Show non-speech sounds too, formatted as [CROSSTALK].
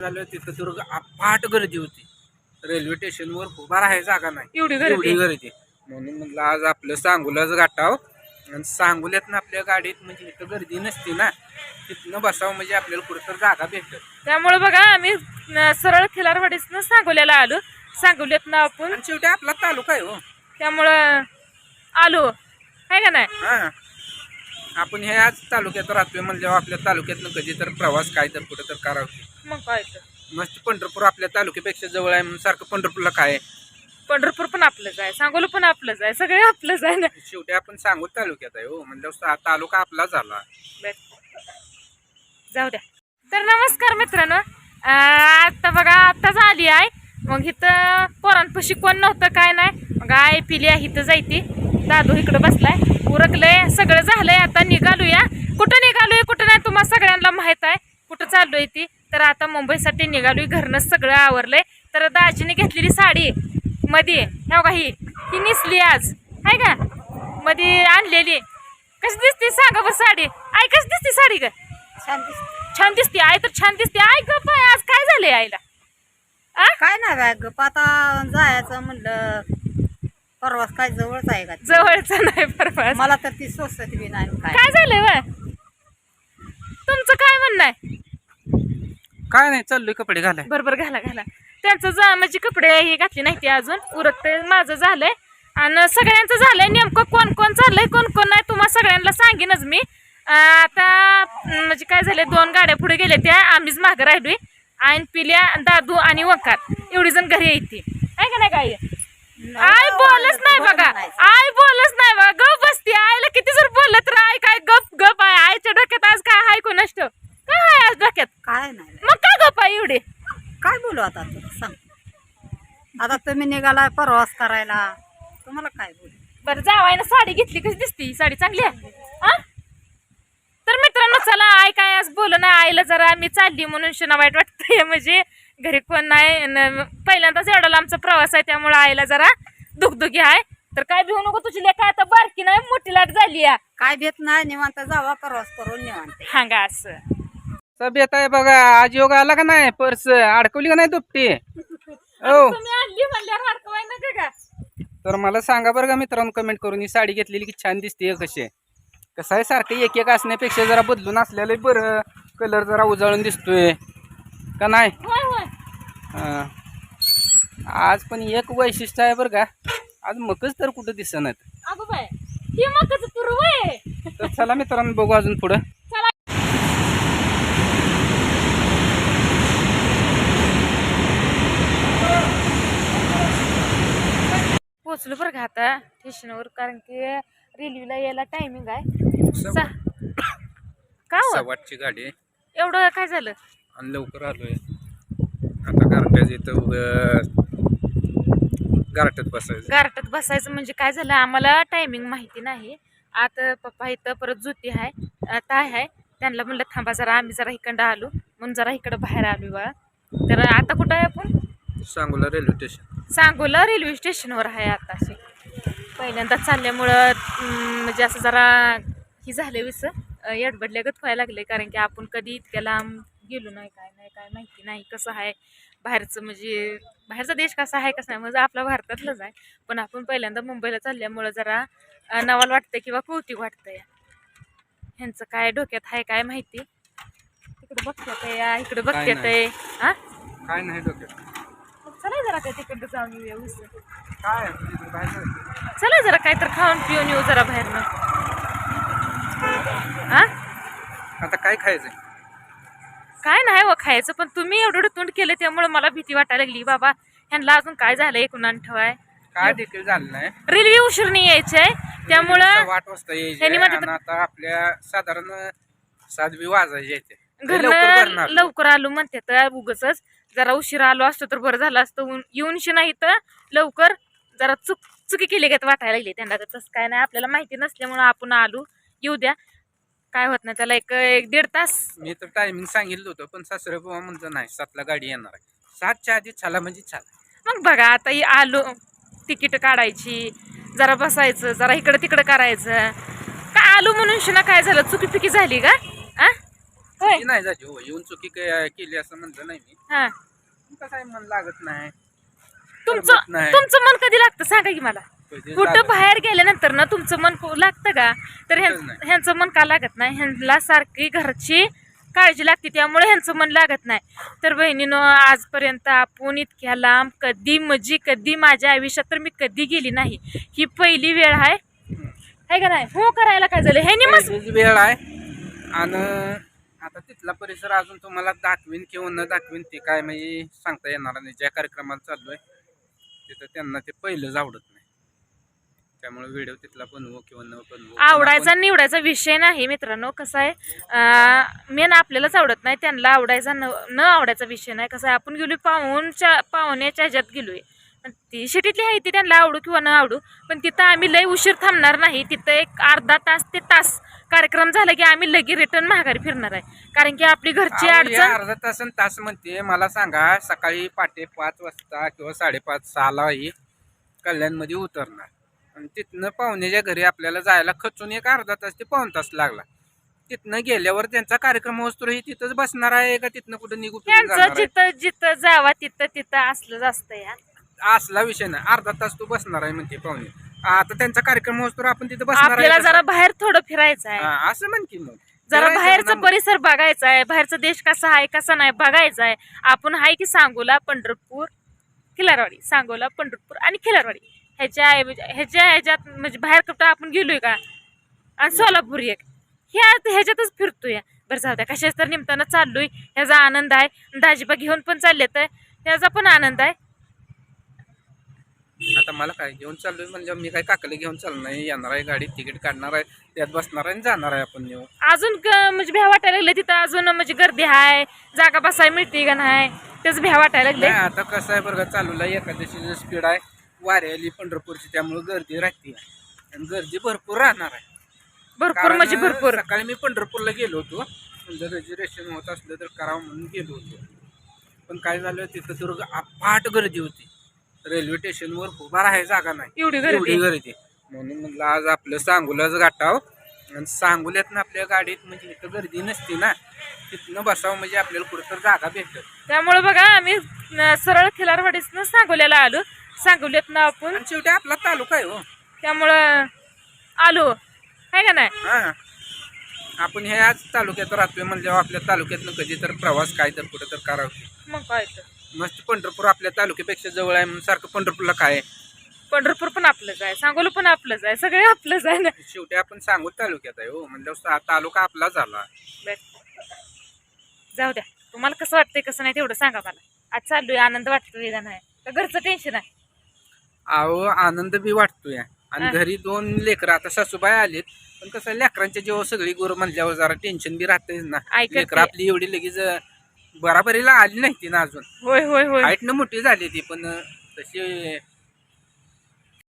झालं तिथं दुर्ग अफाट गर्दी होती. रेल्वे स्टेशनवर उभा राहायची जागा नाही. एवढी एवढी गर्दी. गर्दी म्हणून म्हणलं आज आपलं सांगोलाच गाठाव आणि सांगोल्यातनं आपल्या गाडीत म्हणजे इथं गर्दी नसती ना तिथनं बसावं म्हणजे आपल्याला कुठं तर जागा भेटत त्यामुळे बघा आम्ही न- सरळ खिलारवाडीतनं सांगोल्याला आलो. सांगोल्यातनं आपण आणि शेवटी आपला तालुका आहे हो. त्यामुळं आलो. आहे का नाही? हा. आपण हे आज तालुक्यात राहतोय म्हणल्यावर आपल्या तालुक्यातनं कधी तर प्रवास काय तर कुठं तर करावं. मग काय तर. मस्त पंढरपूर आपल्या तालुक्यापेक्षा जवळ आहे म्हणून सारखं पंढरपूरला काय? आहे? पंढरपूर पण आपलंच आहे सांगोला पण आपलंच आहे सगळे आपलंच आहे ना. शेवटी आपण सांगू तालुक्यात आहे हो म्हणल्यावर तालुका आपला झाला. बर. जाऊ द्या. तर नमस्कार मित्रांनो अं, आता बघा आत्ताच आली आहे. मग इथं पोरांपाशी कोण नव्हतं काय नाही. मग आई पिली आहे इथं जायती. दादू इकडं बसलाय. उरकलंय. सगळं झालंय. आता निघालूया. कुठं निघालोय कुठं नाही तुम्हाला सगळ्यांना माहीत आहे. कुठं चाललोय ती? तर आता मुंबईसाठी निघालोय. घरनंच सगळं आवरलंय. तर दाजीने घेतलेली साडी मध्ये ह्या का ही ही निसली आज. आहे का? मध्ये आणलेली. कशी दिसते? सांगा बस साडी. आई कशी दिसते साडी ग? छान दिसते. छान दिसते. आई तर छान दिसते. आई ग आज काय झालंय आईला? काय नाही गप आता जायचं म्हणलं परवास काय जवळच आहे का? ते? जवळचं नाही परवा मला तर ती सोसत बी नाही काय? काय झालंय व तुमचं काय म्हणणं आहे? काय नाही चाललोय कपडे घालाय. बरोबर घाला घाला. त्यांचं जा म्हणजे कपडे हे घातले नाही ते अजून उरत माझं झालंय. आणि सगळ्यांचं झालंय. नेमकं कोण कोण चाललंय कोण कोण नाही तुम्हाला सगळ्यांना सांगेनच मी. अं, आता अं, म्हणजे काय झालंय दोन गाड्या पुढे गेल्या त्या आम्हीच मागं राहिलोय. आणि पिल्या दादू आणि वकार एवढी जण घरी येते आहे का नाही काय नाही. बघा. आय बोलच नाही बघा. गप बसती. आईला किती जर बोललं तर आई काय गप गप आहे. आईच्या डोक्यात आज काय हाय कोण असतं काय आहे आज डोक्यात? काय नाही. मग काय गप आहे एवढी? काय बोलू आता तुला सांग. आता तुम्ही निघाला प्रवास करायला. तुम्हाला काय बोलू? बरं जावायनं साडी घेतली कशी दिसती? ही साडी चांगली आहे. हा? तर मित्रांनो चला. आई काय आज बोल ना आईला जरा मी चालली म्हणून शिना वाईट वाटतंय. म्हणजे घरी कोण नाही. पहिल्यांदाच एवढा लांबचा प्रवास आहे. त्यामुळे आईला जरा दुखदुखी आहे? तर काय भिवू नको तुझी लेखा आता बारकी नाही मोठी लाट झाली या. काय भेट नाही निवांत जावा प्रवास करून निवांत. हांगा असं. सब येत आहे बघा आज योग आला का नाही पर्स? अडकवली का नाही दुपटी? [LAUGHS] हो. तुम्ही आणली म्हणल्यावर अडकवाय नका का तर मला सांगा बरं का मित्रांनो कमेंट करून ही साडी घेतलेली की छान दिसते कशी? आहे कसं आहे सारखं एक एक असण्यापेक्षा जरा बदलून असलेलं बरं. कलर जरा उजळून दिसतोय. का नाही? होय होय. हा. आज पण एक वैशिष्ट्य आहे बरं का. आज मकच तर कुठं दिसणार अगो बाय ही मग तुरव आहे. तर चला मित्रांनो बघू अजून पुढं. चला. पोचलो बरं का आता स्टेशनवर कारण की रेल्वेला यायला टायमिंग आहे. सा- का हो? सवाटची गाडी आहे. एवढं काय झालं? आणि लवकर आलोय. आता गारट्यात येतं उगाच गारट्यात बसायचं. गारटात बसायचं म्हणजे काय झालं आम्हाला टायमिंग माहिती नाही. आता पप्पा इथं परत जुती आहे ताय आहे त्यांना म्हणलं थांबा जरा आम्ही जरा इकडं आलो. म्हणून जरा इकडं बाहेर आलो बा. तर आता कुठं आहे आपण? Sangola railway station. Sangola railway स्टेशनवर आहे आता असे पहिल्यांदा चालल्यामुळं म्हणजे असं जरा ही झाले विस यडबडल्यागत व्हायला लागले कारण की आपण कधी इतक्या लांब गेलो नाही काय नाही काय माहिती नाही कसं आहे. बाहेरचं म्हणजे बाहेरचा देश कसा आहे कसं आहे म्हणजे आपला भारतातलंच आहे. पण आपण पहिल्यांदा मुंबईला चालल्यामुळं जरा नवाल वाटतं किंवा कौतिक वाटतं या ह्यांचं काय डोक्यात आहे काय माहिती? इकडं बघतात या इकडं काय बघतात नाही. हा? काय नाही डोक्यात. मग चला जरा काय तिकडं जाऊन येऊया उस. काय तिकडे बाहेर? जायचं. चला जरा काय तर खाऊन पिऊन येऊ जरा बाहेरनं. हा? आता काय खायचंय? काय नाही व खायचं. पण तुम्ही एवढं तोंड केलं त्यामुळे मला भीती वाटायला लागली. बाबा ह्यांना अजून काय झालं एकूण ठेवाय काय देखील झालं नाही. रेल्वे उशीरणी यायची आहे त्यामुळं वाट वाजता यायची आणि आता आपल्या साधारण सातवी वाजायची लवकर घरनं लवकर आलो म्हणते तर उगच जरा उशिरा आलो असतो तर बरं झालं असतं. ऊन- येऊनशी नाही तर लवकर जरा चुक चुकी केली का वाटायला लागली. त्यांना तर तसं काय नाही. आपल्याला माहिती नसल्यामुळं आपण आलो. येऊ द्या. काय होत नाही त्याला एक एक दीड तास. मी तर टायमिंग सांगितलं होतं पण सासरे बाबा म्हणतं नाही सातला गाडी येणार आहे. सातच्या आधी छाला म्हणजे छाला मग बघा आता ही आलो तिकीट काढायची जरा बसायचं जरा इकडं तिकडं करायचं. का आलो म्हणून शिना काय झालं? चुकी पिकी झाली का? आ? होय. चुकी नाही झाली हो येऊन चुकी काय केली असं म्हणलं नाही मी. हा. कसं आहे मन लागत नाही. तुमचं करमत नाही. तुमचं मन कधी लागतं? सांगा की मला. कुठं बाहेर गेल्यानंतर ना तुमचं मन लागतं का? तर. ह्यांचं मन का लागत नाही? ह्यांना सारखी घरची काळजी लागते त्यामुळे ह्यांचं मन लागत नाही. तर बहिणीनं आजपर्यंत आपण इतक्या लांब कधी म्हणजे कधी माझ्या आयुष्यात तर मी कधी गेली नाही. ही पहिली वेळ आहे. का नाही? हो करायला काय झालं? पहिलीच वेळ आहे. आणि आता तिथला परिसर अजून तुम्हाला दाखवीन किंवा न दाखवीन ते काय म्हणजे सांगता येणार नाही. ज्या कार्यक्रमात चाललोय तिथं त्यांना ते पहिलंच आवडत नाही. त्यामुळे व्हिडिओ तिथला बनवू किंवा न बनवू. आवडायचा निवडायचा विषय नाही मित्रांनो कसं आहे मेन आपल्यालाच आवडत नाही त्यांना आवडायचा न न आवडायचा विषय नाही. कसं आहे आपण गेलो पाहुणच्या पाहुण्याच्या ह्याच्यात गेलोय. पण ती शिटीतली आहे ती त्यांना आवडू किंवा न आवडू पण तिथं आम्ही लय उशीर थांबणार नाही. तिथं एक अर्धा तास ते तास कार्यक्रम झाला की आम्ही लगे रिटर्न माघारी फिरणार आहे. कारण की आपली घरची अडचण अर्धा तास आणि तास म्हणते मला सांगा सकाळी पाटे पाच वाजता किंवा साडेपाच सहाला ही कल्याणमध्ये उतरणार. आणि तिथनं पाहुण्याच्या घरी आपल्याला जायला खचून एक अर्धा तास ते पाऊन तास लागला. तिथनं गेल्यावर त्यांचा कार्यक्रम होतो ही तिथंच बसणार आहे का? तिथनं कुठं निघू फिरून त्यांचं जाणार आहे? जिथं जिथं जावा तिथं तिथं असलं असतं या असला विषय नाही. अर्धा तास तू बसणार आहे म्हणते पाहुणे. आता त्यांचा कार्यक्रम होतो आपण तिथं बसणार आपल्याला आहे जरा का? बाहेर थोडं फिरायचं आहे. हा, असं म्हण की मग. जरा बाहेरचा ना मग. परिसर बघायचा आहे. बाहेरचा देश कसा आहे कसा नाही बघायचा आहे. आपण आहे की सांगोला पंढरपूर खिलारवाडी. सांगोला पंढरपूर आणि खिलारवाडी. ह्याच्या ह्याच्या ह्याच्यात म्हणजे बाहेर कुठं आपण गेलोय का? आणि सोलापूर एक. ह्या ह्याच्यातच फिरतोय. बरं जाऊ द्या कशाच तर निमतानं चाललोय. ह्याचा आनंद आहे. दाजीबा घेऊन पण चालले तर त्याचा पण आनंद आहे. आता मला काय घेऊन चाललोय म्हणजे मी काय काकले घेऊन चालणार नाही. येणार आहे गाडी तिकीट काढणार आहे. त्यात बसणार आहे आणि जाणार आहे आपण नेऊ अजून क- म्हणजे भ्या वाटायला लागले तिथं. अजून म्हणजे गर्दी आहे जागा बसायला मिळते का नाही? त्याच भ्या वाटायला लागले नाही आता कसं आहे बरं का चालूला एकादशीचं स्पीड आहे वारी आली पंढरपूरची त्यामुळे गर्दी राहते आणि गर्दी भरपूर राहणार आहे. भरपूर कारण म्हणजे भरपूर. सकाळी मी पंढरपूरला गेलो होतो. म्हणजे रेजिस्ट्रेशन होत असलं तर करावं म्हणून गेलो होतो. पण काय झालं तिथं तर अफाट गर्दी होती. रेल्वे स्टेशनवर उभा राहायला जागा नाही. एवढी एवढी गर्दी. गर्दी म्हणून म्हणलं आज आपलं सांगोलाच गाठाव आणि सांगोल्यातनं आपल्या गाडीत म्हणजे इथं गर्दी नसते ना तिथनं बसावं म्हणजे आपल्याला कुठं तर जागा भेटत त्यामुळे बघा आम्ही न- सरळ खिलारवाडीतनं सांगोल्याला आलो. सांगोल्यातनं आपण. आणि शेवटी आपला तालुका आहे हो. त्यामुळं आलो. आहे का नाही? हा. आपण ह्याच तालुक्यात राहतोय म्हणल्यावर आपल्या तालुक्यातनं कधी तर प्रवास काय तर कुठं तर करावं. मग काय तर. मस्त पंढरपूर आपल्या तालुक्यापेक्षा जवळ आहे म्हणून सारखं पंढरपूरला काय? आहे? पंढरपूर पण आपलंच आहे. सांगोला पण आपलंच आहे. सगळे आपलंच आहे ना. शेवटी आपण सांगू तालुक्यात आहे हो. म्हणल्यावर तालुका आपला झाला. बर. जाऊ द्या. तुम्हाला कसं वाटतंय कसं नाही तेवढं सांगा मला. आज चाललोय. आनंद वाटतोय का नाही? तर घरचं टेन्शन आहे? अहो आनंद बी वाटतोय आणि. घरी दोन लेकरं आता सासूबाई आलेत पण कसं लेकरांच्या जेव्हा सगळी गोर म्हणल्यावर जरा टेन्शन बी राहतंय ना ऐकत लेकर. आपली एवढी लगेच बराबरीला आली नाही ती ना अजून होय होय होय हाईटनं मोठी झाली ती पण तशी